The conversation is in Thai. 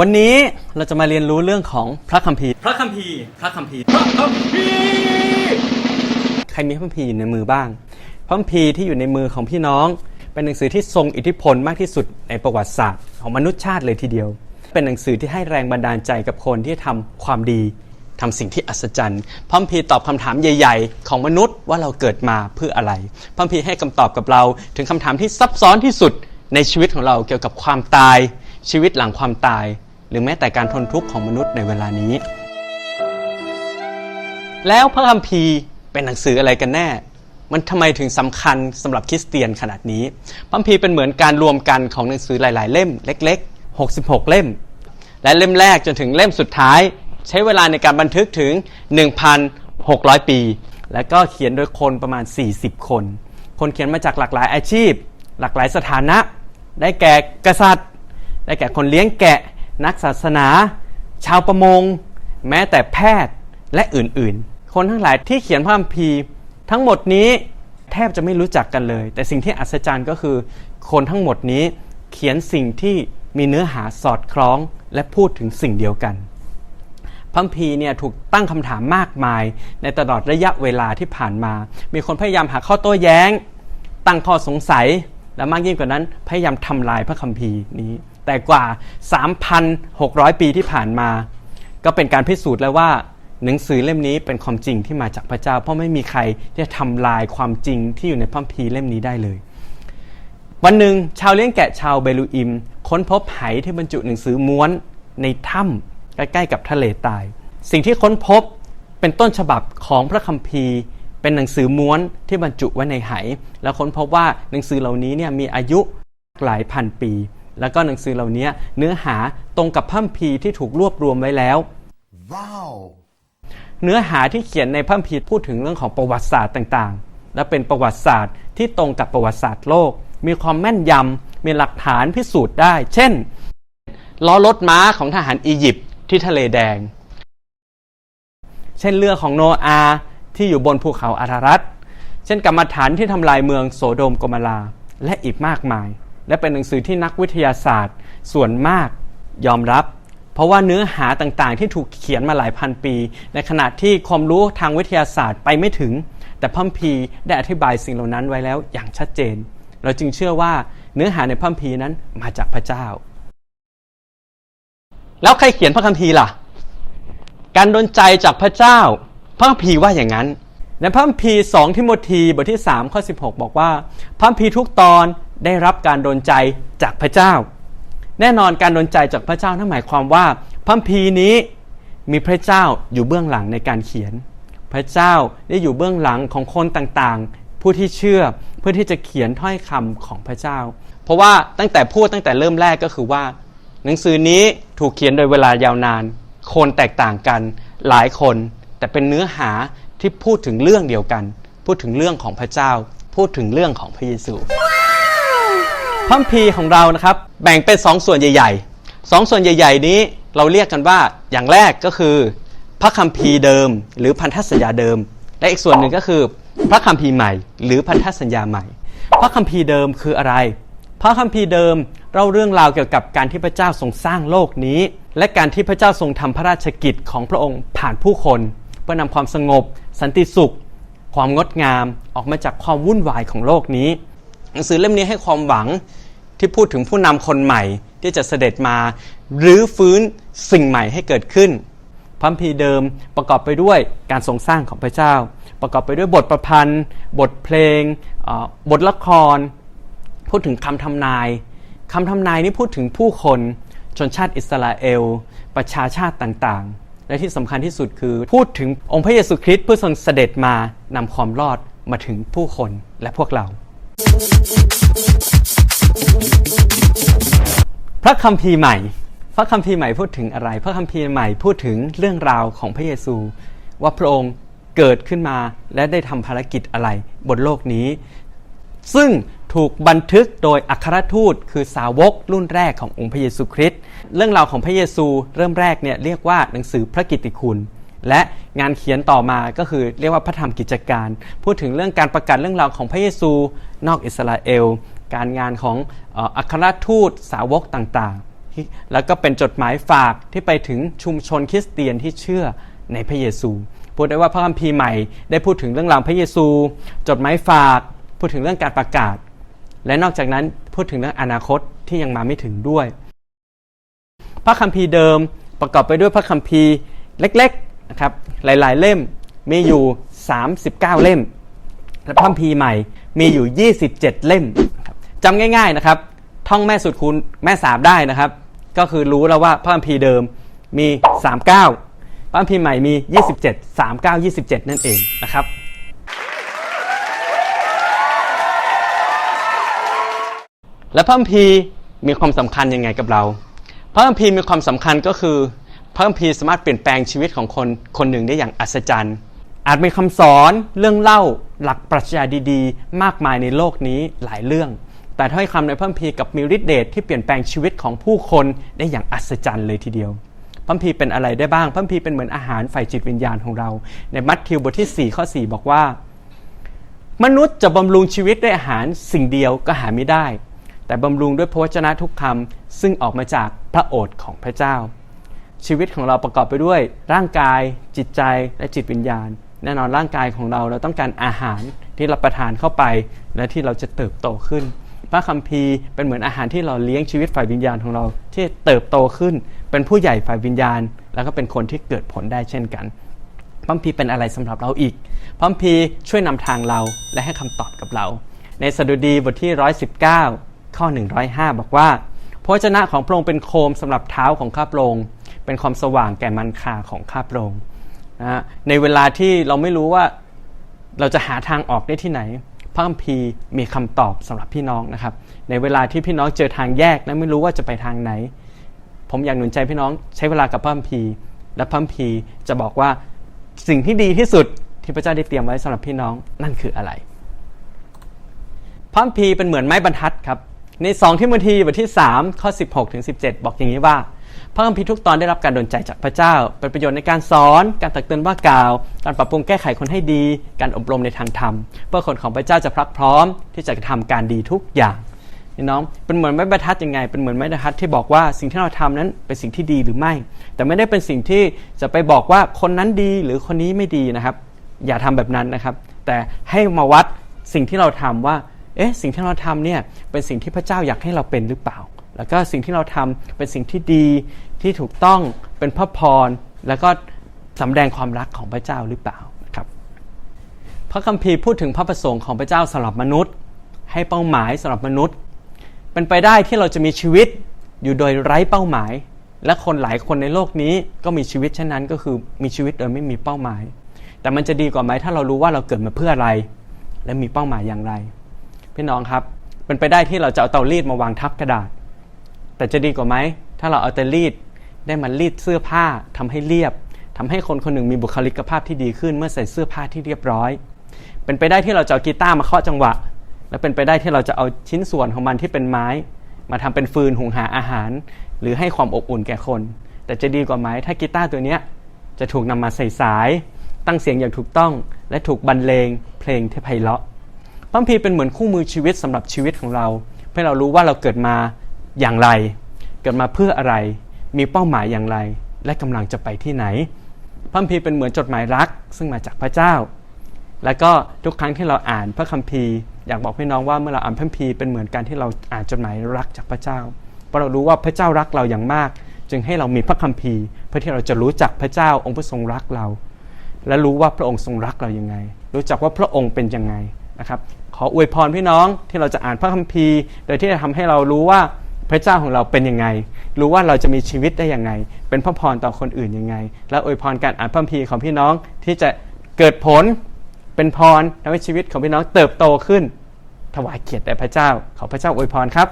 วันนี้เราจะมาเรียนรู้เรื่องของพระคัมภีร์ พระคัมภีร์ พระคัมภีร์ พระคัมภีร์ใครมีพระคัมภีร์อยู่ในมือบ้าง พระคัมภีร์ที่อยู่ในมือของพี่น้อง เป็นหนังสือที่ทรงอิทธิพลมากที่สุดในประวัติศาสตร์ของมนุษยชาติเลยทีเดียว เป็นหนังสือที่ให้แรงบันดาลใจกับคนที่ทำความดีทำสิ่งที่อัศจรรย์ พระคัมภีร์ตอบคำถามใหญ่ ๆ ของมนุษย์ว่าเราเกิดมาเพื่ออะไร พระคัมภีร์ให้คำตอบกับเราถึงคำถามที่ซับซ้อนที่สุดในชีวิตของเราเกี่ยวกับความตายชีวิตหลังความตาย หรือแม้แต่การทนทุกข์ของมนุษย์ในเวลานี้ แล้วพระคัมภีร์เป็นหนังสืออะไรกันแน่ มันทำไมถึงสำคัญสำหรับคริสเตียนขนาดนี้พระคัมภีร์เป็นเหมือนการรวมกันของหนังสือหลาย ๆ เล่มเล็ก ๆ 66 เล่ม และเล่มแรกจนถึงเล่มสุดท้าย ใช้เวลาในการบันทึกถึง 1,600 ปี และก็เขียนโดยคนประมาณ 40 คน คนเขียนมาจากหลากหลายอาชีพ หลากหลายสถานะ ได้แก่กษัตริย์ ได้แก่คนเลี้ยงแกะ นักศาสนา ชาวประมง แม้แต่แพทย์และอื่นๆ คนทั้งหลายที่เขียนพระคัมภีร์ ทั้งหมดนี้แทบจะไม่รู้จักกันเลย แต่สิ่งที่อัศจรรย์ก็คือ คนทั้งหมดนี้เขียนสิ่งที่มีเนื้อหาสอดคล้องและพูดถึงสิ่งเดียวกันพระคัมภีร์เนี่ยถูกตั้งคำถามมากมาย ในตลอดระยะเวลาที่ผ่านมา มีคนพยายามหาข้อโต้แย้ง ตั้งข้อสงสัย และมากยิ่งกว่านั้นพยายามทำลายพระคัมภีร์นี้ แต่กว่า 3,600 ปีที่ผ่านมา ก็เป็นการพิสูจน์แล้วว่า หนังสือเล่มนี้เป็นความจริงที่มาจากพระเจ้า เพราะไม่มีใครที่จะทำลายความจริงที่อยู่ในพระคัมภีร์เล่มนี้ได้เลย วันหนึ่งชาวเลี้ยงแกะชาวเบลูอิม ค้นพบไหที่บรรจุหนังสือม้วนในถ้ำใกล้ๆกับทะเลตาย สิ่งที่ค้นพบเป็นต้นฉบับของพระคัมภีร์เป็นหนังสือม้วนที่บรรจุไว้ในไห แล้วค้นพบว่าหนังสือเหล่านี้เนี่ยมีอายุหลายพันปี แล้วก็หนังสือเหล่านี้เนื้อหาตรงกับพระคัมภีร์ที่ถูกรวบรวมไว้แล้ว Wow. เนื้อหาที่เขียนในพระคัมภีร์พูดถึงเรื่องของประวัติศาสตร์ต่างๆ และเป็นประวัติศาสตร์ที่ตรงกับประวัติศาสตร์โลก มีความแม่นยำมีหลักฐานพิสูจน์ได้ เช่น ล้อรถม้าของทหารอียิปต์ที่ทะเลแดง เช่นเรือของโนอาห์ที่อยู่บนภูเขาอารารัตเช่นกรรมฐานที่ทำลายเมืองโสโดมกมราและอีกมากมาย และเป็นหนังสือที่นักวิทยาศาสตร์ ส่วนมากยอมรับ เพราะว่าเนื้อหาต่างๆ ที่ถูกเขียนมาหลายพันปี ในขณะที่ความรู้ทางวิทยาศาสตร์ไปไม่ถึง แต่พัมภีได้อธิบายสิ่งเหล่านั้นไว้แล้วอย่างชัดเจน เราจึงเชื่อว่าเนื้อหาในพัมภีนั้นมาจากพระเจ้า แล้วใครเขียนพระคัมภีร์ล่ะ การดลใจจากพระเจ้า พระคัมภีร์ว่าอย่างนั้นในพระคัมภีร์2ทิโมธีบทที่3ข้อ16 บอกว่าพระคัมภีร์ทุกตอน ได้รับการดลใจจากพระเจ้า แน่นอนการดลใจจากพระเจ้านั่นหมายความว่าพัมภีนี้มีพระเจ้าอยู่เบื้องหลังในการเขียน พระเจ้าได้อยู่เบื้องหลังของคนต่างๆ ผู้ที่เชื่อเพื่อที่จะเขียนถ้อยคำของพระเจ้า เพราะว่าตั้งแต่พูดตั้งแต่เริ่มแรกก็คือว่า หนังสือนี้ถูกเขียนโดยเวลายาวนาน คนแตกต่างกันหลายคน แต่เป็นเนื้อหาที่พูดถึงเรื่องเดียวกัน พูดถึงเรื่องของพระเจ้า พูดถึงเรื่องของพระเยซู พระคัมภีร์ของเรานะครับแบ่งเป็นสองส่วนใหญ่ๆสองส่วนใหญ่ ๆ นี้เราเรียกกันว่าอย่างแรกก็คือพระคัมภีร์เดิม หรือพันธสัญญาเดิม และอีกส่วนหนึ่งก็คือ พระคัมภีร์ใหม่ หรือพันธสัญญาใหม่ พระคัมภีร์เดิมคืออะไร พระคัมภีร์เดิมเล่าเรื่องราวเกี่ยวกับการที่พระเจ้าทรงสร้างโลกนี้ และการที่พระเจ้าทรงทำพระราชกิจของพระองค์ผ่านผู้คนเพื่อนำความสงบ สันติสุข ความงดงามออกมาจากความวุ่นวายของโลกนี้ หนังสือเล่มนี้ให้ความหวังที่พูดถึงผู้นำคนใหม่ที่จะเสด็จมาหรือฟื้นสิ่งใหม่ให้เกิดขึ้นพระคัมภีร์เดิมประกอบไปด้วยการทรงสร้างของพระเจ้า ประกอบไปด้วยบทประพันธ์ บทเพลง บทละคร พูดถึงคำทำนายคำทำนายนี้พูดถึงผู้คนชนชาติอิสราเอล ประชาชาติต่างๆ และที่สำคัญที่สุดคือพูดถึงองค์พระเยซูคริสต์ผู้ทรงเสด็จมานำความรอดมาถึงผู้คนและพวกเรา พระคัมภีร์ใหม่ พระคัมภีร์ใหม่พูดถึงอะไร พระคัมภีร์ใหม่พูดถึงเรื่องราวของพระเยซู ว่าพระองค์เกิดขึ้นมาและได้ทำภารกิจอะไรบนโลกนี้ ซึ่งถูกบันทึกโดยอัครทูตคือสาวกรุ่นแรกขององค์พระเยซูคริสต์เรื่องราวของพระเยซูเริ่มแรกเนี่ยเรียกว่าหนังสือพระกิตติคุณ และงานเขียนต่อมาก็คือเรียกว่าพระธรรมกิจการ พูดถึงเรื่องการประกาศเรื่องราวของพระเยซู นอกอิสราเอล การงานของอัครทูตสาวกต่างๆ แล้วก็เป็นจดหมายฝากที่ไปถึงชุมชนคริสเตียนที่เชื่อในพระเยซู พูดได้ว่าพระคัมภีร์ใหม่ได้พูดถึงเรื่องราวพระเยซู จดหมายฝากพูดถึงเรื่องการประกาศ และนอกจากนั้นพูดถึงเรื่องอนาคตที่ยังมาไม่ถึงด้วย พระคัมภีร์เดิมประกอบไปด้วยพระคัมภีร์เล็ก นะครับหลายๆ เล่มมีอยู่ 39 เล่มและพระคัมภีร์ใหม่มีอยู่ 27 เล่มจำง่ายๆนะครับท่องแม่สุดคูณแม่สามได้นะครับ ก็คือรู้แล้วว่าพระคัมภีร์เดิมมี 39 พระคัมภีร์ใหม่มี 27 39 27 นั่นเองนะครับและพระคัมภีร์มีความสำคัญยังไงกับเรา พระคัมภีร์มีความสำคัญก็คือ พระคัมภีร์สามารถเปลี่ยนแปลงชีวิตของคนคนหนึ่งได้อย่างอัศจรรย์ อาจมีคำสอนเรื่องเล่าหลักปรัชญาดีๆ มากมายในโลกนี้หลายเรื่อง แต่ถ้อยคำในพระคัมภีร์กับมีฤทธิเดชที่เปลี่ยนแปลงชีวิตของผู้คนได้อย่างอัศจรรย์เลยทีเดียวพระคัมภีร์เป็นอะไรได้บ้างพระคัมภีร์เป็นเหมือนอาหารฝ่ายจิตวิญญาณของเรา ในมัทธิวบทที่ 4 ข้อ 4 บอกว่า มนุษย์จะบำรุงชีวิตด้วยอาหารสิ่งเดียวก็หาไม่ได้ แต่บำรุงด้วยพระวจนะทุกคำซึ่งออกมาจากพระโอษฐ์ของพระเจ้า ชีวิตของเราประกอบไปด้วย ร่างกายจิตใจและจิตวิญญาณ แน่นอนร่างกายของเราเราต้องการอาหารที่รับประทานเข้าไป และที่เราจะเติบโตขึ้น พระคัมภีร์เป็นเหมือนอาหารที่เราเลี้ยงชีวิตฝ่ายวิญญาณของเรา ที่เติบโตขึ้น เป็นผู้ใหญ่ฝ่ายวิญญาณ แล้วก็เป็นคนที่เกิดผลได้เช่นกันพระคัมภีร์เป็นอะไรสำหรับเราอีกพระคัมภีร์ช่วยนำทางเราและให้คำตอบกับเรา ในสดุดีบทที่ 119 ข้อ 105 บอกว่าพระวจนะของพระองค์เป็นโคมสำหรับเท้าของข้าพระองค์ เป็นความสว่างแก่มันคาของข้าพระองค์นะฮะในเวลาที่เราไม่รู้ว่าเราจะหาทางออกได้ที่ไหน พระคัมภีร์มีคำตอบสำหรับพี่น้องนะครับ ในเวลาที่พี่น้องเจอทางแยกและไม่รู้ว่าจะไปทางไหน ผมอยากหนุนใจพี่น้องใช้เวลากับพระคัมภีร์ และพระคัมภีร์จะบอกว่าสิ่งที่ดีที่สุดที่พระเจ้าได้เตรียมไว้สำหรับพี่น้องนั่นคืออะไรพระคัมภีร์เป็นเหมือนไม้บรรทัดครับใน2ทิโมธีบทที่ 3 ข้อ 16ถึง17 บอกอย่างนี้ว่า พระคัมภีร์ทุกตอนได้รับการดลใจจากพระเจ้า เป็นประโยชน์ในการสอน การตักเตือนว่ากล่าว การปรับปรุงแก้ไขคนให้ดี การอบรมในทางธรรม เพื่อคนของพระเจ้าจะพรักพร้อม ที่จะทำการดีทุกอย่างพี่น้อง เป็นเหมือนไม้บรรทัดยังไง เป็นเหมือนไม้บรรทัดที่บอกว่าสิ่งที่เราทำนั้นเป็นสิ่งที่ดีหรือไม่ แต่ไม่ได้เป็นสิ่งที่จะไปบอกว่าคนนั้นดีหรือคนนี้ไม่ดีนะครับ อย่าทำแบบนั้นนะครับ แต่ให้มาวัดสิ่งที่เราทำว่า เอ๊ะ สิ่งที่เราทำเนี่ย เป็นสิ่งที่พระเจ้าอยากให้เราเป็นหรือเปล่า แล้วก็สิ่งที่เราทำเป็นสิ่งที่ดีที่ถูกต้องเป็นพระพร แล้วก็สำแดงความรักของพระเจ้าหรือเปล่าครับ พระคัมภีร์พูดถึงพระประสงค์ของพระเจ้าสำหรับมนุษย์ ให้เป้าหมายสำหรับมนุษย์ เป็นไปได้ที่เราจะมีชีวิตอยู่โดยไร้เป้าหมาย และคนหลายคนในโลกนี้ก็มีชีวิตเช่นนั้นก็คือมีชีวิตโดยไม่มีเป้าหมาย แต่มันจะดีกว่าไหมถ้าเรารู้ว่าเราเกิดมาเพื่ออะไร และมีเป้าหมายอย่างไร พี่น้องครับเป็นไปได้ที่เราจะเอาเตารีดมาวางทับกระดาษ แต่จะดีกว่าไหม ถ้าเราเอาเตารีดได้มารีดเสื้อผ้าทำให้เรียบทำให้คนคนหนึ่งมีบุคลิกภาพที่ดีขึ้น เมื่อใส่เสื้อผ้าที่เรียบร้อย เป็นไปได้ที่เราจะเอากีตาร์มาเคาะจังหวะ และเป็นไปได้ที่เราจะเอาชิ้นส่วนของมันที่เป็นไม้ มาทำเป็นฟืนหุงหาอาหาร หรือให้ความอบอุ่นแก่คน แต่จะดีกว่าไหมถ้ากีตาร์ตัวเนี้ยจะถูกนำมาใส่สาย ตั้งเสียงอย่างถูกต้อง และถูกบรรเลงเพลงที่ไพเราะพัมภีเป็นเหมือนคู่มือชีวิตสำหรับชีวิตของเราเพื่อเรารู้ว่าเราเกิดมา อย่างไร เกิดมาเพื่ออะไร มีเป้าหมายอย่างไร และกำลังจะไปที่ไหนพระคัมภีร์เป็นเหมือนจดหมายรัก ซึ่งมาจากพระเจ้า แล้วก็ทุกครั้งที่เราอ่านพระคัมภีร์อยากบอกพี่น้องว่าเมื่อเราอ่านพระคัมภีร์เป็นเหมือนการที่เราอ่านจดหมายรักจากพระเจ้า เพราะเรารู้ว่าพระเจ้ารักเราอย่างมาก จึงให้เรามีพระคัมภีร์ เพื่อที่เราจะรู้จักพระเจ้าองค์พระทรงรักเรา และรู้ว่าพระองค์ทรงรักเราอยังไง รู้จักว่าพระองค์เป็นยังไงนะครับ ขออวยพรพี่น้องที่เราจะอ่านพระคัมภีร์ โดยที่จะทำให้เรารู้ว่า พระเจ้าของเราเป็นยังไง รู้ว่าเราจะมีชีวิตได้ยังไง เป็นพระพรต่อคนอื่นยังไง และอวยพรการอ่านพระคัมภีร์ของพี่น้องที่จะเกิดผลเป็นพรทำให้ชีวิตของพี่น้องเติบโตขึ้น ถวายเกียรติแด่พระเจ้าขอพระเจ้าอวยพรครับ